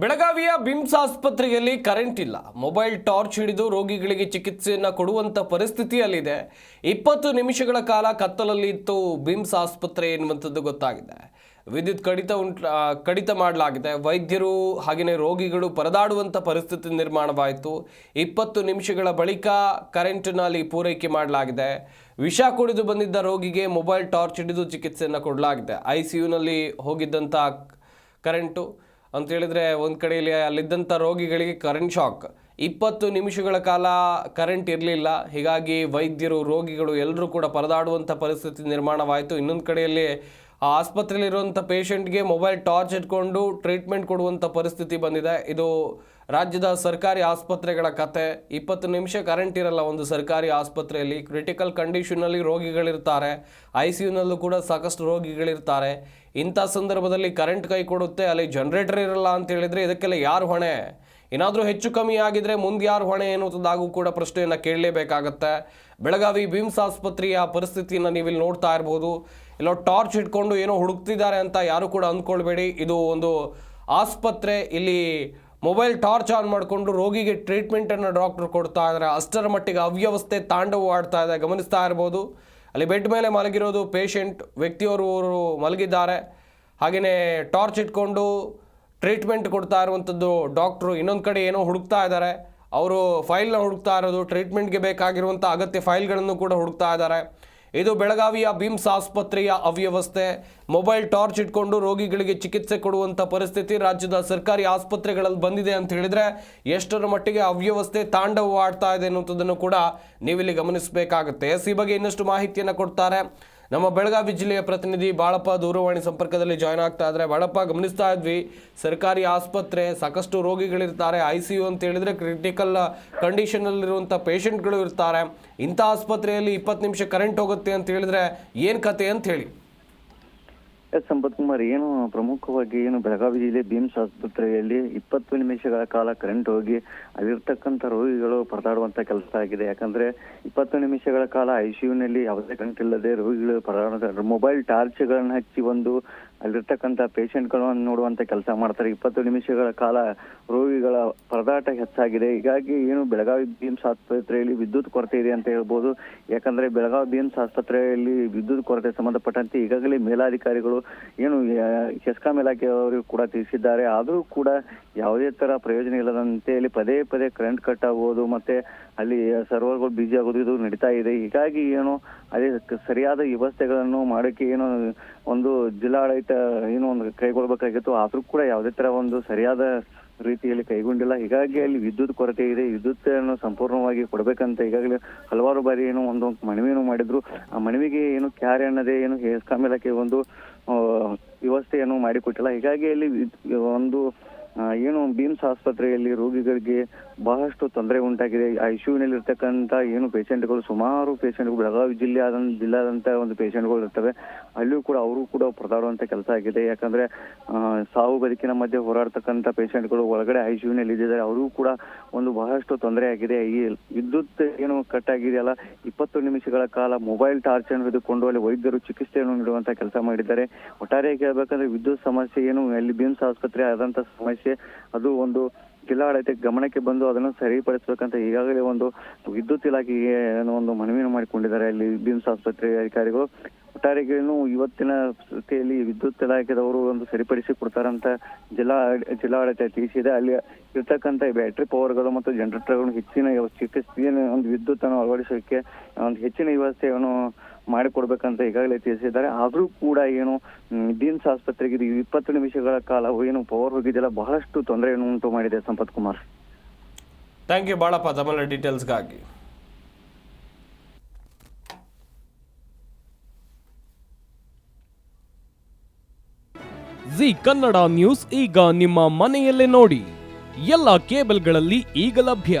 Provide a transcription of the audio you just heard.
ಬೆಳಗಾವಿಯ ಬಿಮ್ಸ್ ಆಸ್ಪತ್ರೆಯಲ್ಲಿ ಕರೆಂಟ್ ಇಲ್ಲ. ಮೊಬೈಲ್ ಟಾರ್ಚ್ ಹಿಡಿದು ರೋಗಿಗಳಿಗೆ ಚಿಕಿತ್ಸೆಯನ್ನು ಕೊಡುವಂಥ ಪರಿಸ್ಥಿತಿಯಲ್ಲಿದೆ. ಇಪ್ಪತ್ತು ನಿಮಿಷಗಳ ಕಾಲ ಕತ್ತಲಲ್ಲಿ ಇತ್ತು ಬಿಮ್ಸ್ ಆಸ್ಪತ್ರೆ ಎನ್ನುವಂಥದ್ದು ಗೊತ್ತಾಗಿದೆ. ವಿದ್ಯುತ್ ಕಡಿತ ಉಂಟ ಕಡಿತ ಮಾಡಲಾಗಿದೆ. ವೈದ್ಯರು ಹಾಗೆಯೇ ರೋಗಿಗಳು ಪರದಾಡುವಂಥ ಪರಿಸ್ಥಿತಿ ನಿರ್ಮಾಣವಾಯಿತು. ಇಪ್ಪತ್ತು ನಿಮಿಷಗಳ ಬಳಿಕ ಕರೆಂಟ್ನಲ್ಲಿ ಪೂರೈಕೆ ಮಾಡಲಾಗಿದೆ. ವಿಷ ಕುಡಿದು ಬಂದಿದ್ದ ರೋಗಿಗೆ ಮೊಬೈಲ್ ಟಾರ್ಚ್ ಹಿಡಿದು ಚಿಕಿತ್ಸೆಯನ್ನು ಕೊಡಲಾಗಿದೆ. ಐ ಸಿ ಯುನಲ್ಲಿ ಹೋಗಿದ್ದಂಥ ಕರೆಂಟು ಅಂತ ಹೇಳಿದ್ರೆ ಒಂದು ಕಡೆಯಲ್ಲಿ ಅಲ್ಲಿದ್ದಂಥ ರೋಗಿಗಳಿಗೆ ಕರೆಂಟ್ ಶಾಕ್ ಇಪ್ಪತ್ತು ನಿಮಿಷಗಳ ಕಾಲ ಕರೆಂಟ್ ಇರಲಿಲ್ಲ. ಹೀಗಾಗಿ ವೈದ್ಯರು, ರೋಗಿಗಳು ಎಲ್ಲರೂ ಕೂಡ ಪರದಾಡುವಂಥ ಪರಿಸ್ಥಿತಿ ನಿರ್ಮಾಣವಾಯಿತು. ಇನ್ನೊಂದು ಕಡೆಯಲ್ಲಿ ಆ ಆಸ್ಪತ್ರೆಯಲ್ಲಿರುವಂಥ ಪೇಷಂಟ್ಗೆ ಮೊಬೈಲ್ ಟಾರ್ಚ್ ಇಟ್ಕೊಂಡು ಟ್ರೀಟ್ಮೆಂಟ್ ಕೊಡುವಂಥ ಪರಿಸ್ಥಿತಿ ಬಂದಿದೆ. ಇದು ರಾಜ್ಯದ ಸರ್ಕಾರಿ ಆಸ್ಪತ್ರೆಗಳ ಕತೆ. ಇಪ್ಪತ್ತು ನಿಮಿಷ ಕರೆಂಟ್ ಇರಲ್ಲ ಒಂದು ಸರ್ಕಾರಿ ಆಸ್ಪತ್ರೆಯಲ್ಲಿ. ಕ್ರಿಟಿಕಲ್ ಕಂಡೀಷನಲ್ಲಿ ರೋಗಿಗಳಿರ್ತಾರೆ. ಐ ಸಿ ಯುನಲ್ಲೂ ಕೂಡ ಸಾಕಷ್ಟು ರೋಗಿಗಳಿರ್ತಾರೆ. ಇಂಥ ಸಂದರ್ಭದಲ್ಲಿ ಕರೆಂಟ್ ಕೈ ಕೊಡುತ್ತೆ. ಅಲ್ಲಿ ಜನ್ರೇಟರ್ ಇರಲ್ಲ ಅಂತ ಹೇಳಿದರೆ ಇದಕ್ಕೆಲ್ಲ ಯಾರು ಹೊಣೆ? ಏನಾದರೂ ಹೆಚ್ಚು ಕಮ್ಮಿ ಆಗಿದ್ರೆ ಮುಂದೆ ಯಾರು ಹೊಣೆ ಎನ್ನುವುದಾಗೂ ಕೂಡ ಪ್ರಶ್ನೆಯನ್ನು ಕೇಳಲೇಬೇಕಾಗತ್ತೆ. ಬೆಳಗಾವಿ ಬಿಮ್ಸ್ ಆಸ್ಪತ್ರೆಯ ಪರಿಸ್ಥಿತಿಯನ್ನು ನೀವಿಲ್ಲಿ ನೋಡ್ತಾ ಇರ್ಬೋದು. ಎಲ್ಲೋ ಟಾರ್ಚ್ ಇಟ್ಕೊಂಡು ಏನೋ ಹುಡುಕ್ತಿದ್ದಾರೆ ಅಂತ ಯಾರು ಕೂಡ ಅಂದ್ಕೊಳ್ಬೇಡಿ. ಇದು ಒಂದು ಆಸ್ಪತ್ರೆ. ಇಲ್ಲಿ ಮೊಬೈಲ್ ಟಾರ್ಚ್ ಆನ್ ಮಾಡಿಕೊಂಡು ರೋಗಿಗೆ ಟ್ರೀಟ್ಮೆಂಟನ್ನು ಡಾಕ್ಟರ್ ಕೊಡ್ತಾ ಇದ್ದಾರೆ. ಅಷ್ಟರ ಮಟ್ಟಿಗೆ ಅವ್ಯವಸ್ಥೆ ತಾಂಡವವಾಡ್ತಾ ಇದೆ. ಗಮನಿಸ್ತಾ ಇರ್ಬೋದು. ಅಲ್ಲಿ ಬೆಡ್ ಮೇಲೆ ಮಲಗಿರೋದು ಪೇಷಂಟ್ ವ್ಯಕ್ತಿಯವರು ಮಲಗಿದ್ದಾರೆ. ಹಾಗೆಯೇ ಟಾರ್ಚ್ ಇಟ್ಕೊಂಡು ಟ್ರೀಟ್ಮೆಂಟ್ ಕೊಡ್ತಾ ಇರುವಂಥದ್ದು ಡಾಕ್ಟ್ರು. ಇನ್ನೊಂದು ಕಡೆ ಏನೋ ಹುಡುಕ್ತಾ ಇದ್ದಾರೆ. ಅವರು ಫೈಲ್ನ ಹುಡುಕ್ತಾ ಇರೋದು. ಟ್ರೀಟ್ಮೆಂಟ್ಗೆ ಬೇಕಾಗಿರುವಂಥ ಅಗತ್ಯ ಫೈಲ್ಗಳನ್ನು ಕೂಡ ಹುಡುಕ್ತಾ ಇದ್ದಾರೆ. ಇದು ಬೆಳಗಾವಿಯ ಬಿಮ್ಸ್ ಆಸ್ಪತ್ರೆಯ ಅವ್ಯವಸ್ಥೆ. ಮೊಬೈಲ್ ಟಾರ್ಚ್ ಇಟ್ಕೊಂಡು ರೋಗಿಗಳಿಗೆ ಚಿಕಿತ್ಸೆ ಕೊಡುವಂಥ ಪರಿಸ್ಥಿತಿ ರಾಜ್ಯದ ಸರ್ಕಾರಿ ಆಸ್ಪತ್ರೆಗಳಲ್ಲಿ ಬಂದಿದೆ ಅಂತ ಹೇಳಿದರೆ ಎಷ್ಟರ ಮಟ್ಟಿಗೆ ಅವ್ಯವಸ್ಥೆ ತಾಂಡವವಾಡ್ತಾ ಇದೆ ಅನ್ನುವಂಥದ್ದನ್ನು ಕೂಡ ನೀವಿಲ್ಲಿ ಗಮನಿಸಬೇಕಾಗುತ್ತೆ. ಎಸ್ ಈ ಬಗ್ಗೆ ಇನ್ನಷ್ಟು ಮಾಹಿತಿಯನ್ನು ಕೊಡ್ತಾರೆ. ನಮ್ಮ ಬೆಳಗಾವಿ ಜಿಲ್ಲೆಯ ಪ್ರತಿನಿಧಿ ಬಾಳಪ್ಪ ದೂರವಾಣಿ ಸಂಪರ್ಕದಲ್ಲಿ ಜಾಯ್ನ್ ಆಗ್ತಾ ಇದ್ರೆ ಬಾಳಪ್ಪ, ಗಮನಿಸ್ತಾ ಇದ್ವಿ, ಸರ್ಕಾರಿ ಆಸ್ಪತ್ರೆ, ಸಾಕಷ್ಟು ರೋಗಿಗಳಿರ್ತಾರೆ ಐ ಸಿ ಯು ಅಂತ ಹೇಳಿದ್ರೆ ಕ್ರಿಟಿಕಲ್ ಕಂಡೀಷನಲ್ಲಿರುವಂಥ ಪೇಷಂಟ್ಗಳು ಇರ್ತಾರೆ. ಇಂಥ ಆಸ್ಪತ್ರೆಯಲ್ಲಿ ಇಪ್ಪತ್ತು ನಿಮಿಷ ಕರೆಂಟ್ ಹೋಗುತ್ತೆ ಅಂತ ಹೇಳಿದ್ರೆ ಏನು ಕತೆ ಅಂತ ಹೇಳಿ. ಎಸ್ ಸಂಪತ್ ಕುಮಾರ್, ಏನು ಪ್ರಮುಖವಾಗಿ ಏನು ಬೆಳಗಾವಿ ಜಿಲ್ಲೆ ಬಿಮ್ಸ್ ಆಸ್ಪತ್ರೆಯಲ್ಲಿ ಇಪ್ಪತ್ತು ನಿಮಿಷಗಳ ಕಾಲ ಕರೆಂಟ್ ಹೋಗಿ ಅಲ್ಲಿರ್ತಕ್ಕಂಥ ರೋಗಿಗಳು ಪರದಾಡುವಂತ ಕೆಲಸ ಆಗಿದೆ. ಯಾಕಂದ್ರೆ ಇಪ್ಪತ್ತು ನಿಮಿಷಗಳ ಕಾಲ ಐಸಿಯುನಲ್ಲಿ ಯಾವುದೇ ಕರೆಂಟ್ ಇಲ್ಲದೆ ರೋಗಿಗಳು ಪರದಾಡುವಂತ ಮೊಬೈಲ್ ಟಾರ್ಚ್ಗಳನ್ನು ಹಚ್ಚಿ ಒಂದು ಅಲ್ಲಿರ್ತಕ್ಕಂಥ ಪೇಷಂಟ್ಗಳನ್ನು ನೋಡುವಂತ ಕೆಲಸ ಮಾಡ್ತಾರೆ. ಇಪ್ಪತ್ತು ನಿಮಿಷಗಳ ಕಾಲ ರೋಗಿಗಳ ಪರದಾಟ ಹೆಚ್ಚಾಗಿದೆ. ಹೀಗಾಗಿ ಏನು ಬೆಳಗಾವಿ ಬಿಮ್ಸ್ ಆಸ್ಪತ್ರೆಯಲ್ಲಿ ವಿದ್ಯುತ್ ಕೊರತೆ ಇದೆ ಅಂತ ಹೇಳ್ಬೋದು. ಯಾಕಂದ್ರೆ ಬೆಳಗಾವಿ ಬಿಮ್ಸ್ ಆಸ್ಪತ್ರೆಯಲ್ಲಿ ವಿದ್ಯುತ್ ಕೊರತೆ ಸಂಬಂಧಪಟ್ಟಂತೆ ಈಗಾಗಲೇ ಮೇಲಾಧಿಕಾರಿಗಳು ಏನು ಹೆಸ್ಕಾಂ ಇಲಾಖೆಯವರು ಕೂಡ ತಿಳಿಸಿದ್ದಾರೆ. ಆದರೂ ಕೂಡ ಯಾವುದೇ ತರ ಪ್ರಯೋಜನ ಇಲ್ಲದಂತೆ ಇಲ್ಲಿ ಪದೇ ಪದೇ ಕರೆಂಟ್ ಕಟ್ ಆಗುವುದು ಮತ್ತೆ ಅಲ್ಲಿ ಸರ್ವರ್ಗಳು ಬಿಜಿ ಆಗೋದು ಇದು ನಡೀತಾ ಇದೆ. ಹೀಗಾಗಿ ಏನು ಅದೇ ಸರಿಯಾದ ವ್ಯವಸ್ಥೆಗಳನ್ನು ಮಾಡೋಕೆ ಏನೋ ಒಂದು ಜಿಲ್ಲಾಡಳಿತ ಏನೋ ಒಂದು ಕೈಗೊಳ್ಬೇಕಾಗಿತ್ತು. ಆದರೂ ಕೂಡ ಯಾವುದೇ ತರ ಒಂದು ಸರಿಯಾದ ರೀತಿಯಲ್ಲಿ ಕೈಗೊಂಡಿಲ್ಲ. ಹೀಗಾಗಿ ಅಲ್ಲಿ ವಿದ್ಯುತ್ ಕೊರತೆ ಇದೆ. ವಿದ್ಯುತ್ ಅನ್ನು ಸಂಪೂರ್ಣವಾಗಿ ಕೊಡಬೇಕಂತ ಈಗಾಗಲೇ ಹಲವಾರು ಬಾರಿ ಏನು ಒಂದು ಮನವಿಯನ್ನು ಮಾಡಿದ್ರು. ಆ ಮನವಿಗೆ ಏನು ಕ್ಯಾರೆ ಅನ್ನದೇ ಏನು ಹೆಸ್ಕಾಂ ಇಲಾಖೆ ಒಂದು ವ್ಯವಸ್ಥೆಯನ್ನು ಮಾಡಿಕೊಟ್ಟಿಲ್ಲ. ಹೀಗಾಗಿ ಅಲ್ಲಿ ಒಂದು ಏನು ಬೀಮ್ಸ್ ಆಸ್ಪತ್ರೆಯಲ್ಲಿ ರೋಗಿಗಳಿಗೆ ಬಹಳಷ್ಟು ತೊಂದರೆ ಉಂಟಾಗಿದೆ. ಇಶ್ಯೂನಲ್ಲಿ ಇರ್ತಕ್ಕಂಥ ಏನು ಪೇಷಂಟ್ಗಳು, ಸುಮಾರು ಪೇಷಂಟ್ಗಳು, ಬೆಳಗಾವಿ ಜಿಲ್ಲೆ ಆದ ಜಿಲ್ಲಾದಂತ ಒಂದು ಪೇಷಂಟ್ಗಳು ಇರ್ತವೆ. ಅಲ್ಲಿಯೂ ಕೂಡ ಅವರು ಕೂಡ ಪರದಾಡುವಂಥ ಕೆಲಸ ಆಗಿದೆ. ಯಾಕಂದ್ರೆ ಸಾವು ಬದುಕಿನ ಮಧ್ಯೆ ಹೋರಾಡ್ತಕ್ಕಂಥ ಪೇಷಂಟ್ಗಳು ಒಳಗಡೆ ಐಸಿಯುನಲ್ಲಿ ಇದ್ದಿದ್ದಾರೆ. ಅವರು ಕೂಡ ಒಂದು ಬಹಳಷ್ಟು ತೊಂದರೆ ಆಗಿದೆ. ಈ ವಿದ್ಯುತ್ ಏನು ಕಟ್ ಆಗಿದೆಯಲ್ಲ ಇಪ್ಪತ್ತು ನಿಮಿಷಗಳ ಕಾಲ ಮೊಬೈಲ್ ಟಾರ್ಚ್ ಅನ್ನು ಹಿಡಿದುಕೊಂಡು ಅಲ್ಲಿ ವೈದ್ಯರು ಚಿಕಿತ್ಸೆಯನ್ನು ನೀಡುವಂತ ಕೆಲಸ ಮಾಡಿದ್ದಾರೆ. ಒಟ್ಟಾರೆಯಾಗಿ ಹೇಳ್ಬೇಕಂದ್ರೆ ವಿದ್ಯುತ್ ಸಮಸ್ಯೆ ಏನು, ಅಲ್ಲಿ ಬಿಮ್ಸ್ ಆಸ್ಪತ್ರೆ ಆದಂತ ಸಮಸ್ಯೆ ಅದು ಒಂದು ಜಿಲ್ಲಾಡಳಿತ ಗಮನಕ್ಕೆ ಬಂದು ಅದನ್ನು ಸರಿಪಡಿಸಬೇಕಂತ ಈಗಾಗಲೇ ಒಂದು ವಿದ್ಯುತ್ ಇಲಾಖೆಗೆ ಒಂದು ಮನವಿಯನ್ನು ಮಾಡಿಕೊಂಡಿದ್ದಾರೆ. ಅಲ್ಲಿ ಬಿಮ್ಸ್ ಆಸ್ಪತ್ರೆ ಅಧಿಕಾರಿಗಳು. ಒಟ್ಟಾರಿಗೆನು ಇವತ್ತಿನ ಸ್ಥಿತಿಯಲ್ಲಿ ವಿದ್ಯುತ್ ಇಲಾಖೆದವರು ಒಂದು ಸರಿಪಡಿಸಿ ಕೊಡ್ತಾರಂತ ಜಿಲ್ಲಾ ಜಿಲ್ಲಾಡಳಿತ ತಿಳಿಸಿದೆ. ಅಲ್ಲಿ ಇರ್ತಕ್ಕಂಥ ಬ್ಯಾಟ್ರಿ ಪವರ್ಗಳು ಮತ್ತು ಜನರೇಟರ್ಗಳು ಹೆಚ್ಚಿನ ಚಿಕಿತ್ಸೆಯನ್ನು ಒಂದು ವಿದ್ಯುತ್ ಅನ್ನು ಅಳವಡಿಸೋಕೆ ಒಂದು ಹೆಚ್ಚಿನ ವ್ಯವಸ್ಥೆಯನ್ನು ಮಾಡಿಕೊಡ್ಬೇಕಂತ ಈಗಾಗಲೇ ತಿಳಿಸಿದ್ದಾರೆ. ಆದರೂ ಕೂಡ ಏನು ದಿನ್ಸ್ ಆಸ್ಪತ್ರೆಗೆ ಇದು ಇಪ್ಪತ್ತು ನಿಮಿಷಗಳ ಕಾಲ ಏನು ಪವರ್ ಹೋಗಿದೆಯಲ್ಲ ಬಹಳಷ್ಟು ತೊಂದರೆಯನ್ನು ಉಂಟು ಮಾಡಿದೆ ಸಂಪತ್ ಕುಮಾರ್. ಥ್ಯಾಂಕ್ ಯು ಬಾಳಪ್ಪ ತಮ್ಮೆಲ್ಲ ಡೀಟೇಲ್ಸ್ಗಾಗಿ ಜಿ ಕನ್ನಡ ನ್ಯೂಸ್ ಈಗ ನಿಮ್ಮ ಮನೆಯಲ್ಲೇ ನೋಡಿ. ಎಲ್ಲ ಕೇಬಲ್ಗಳಲ್ಲಿ ಈಗ ಲಭ್ಯ.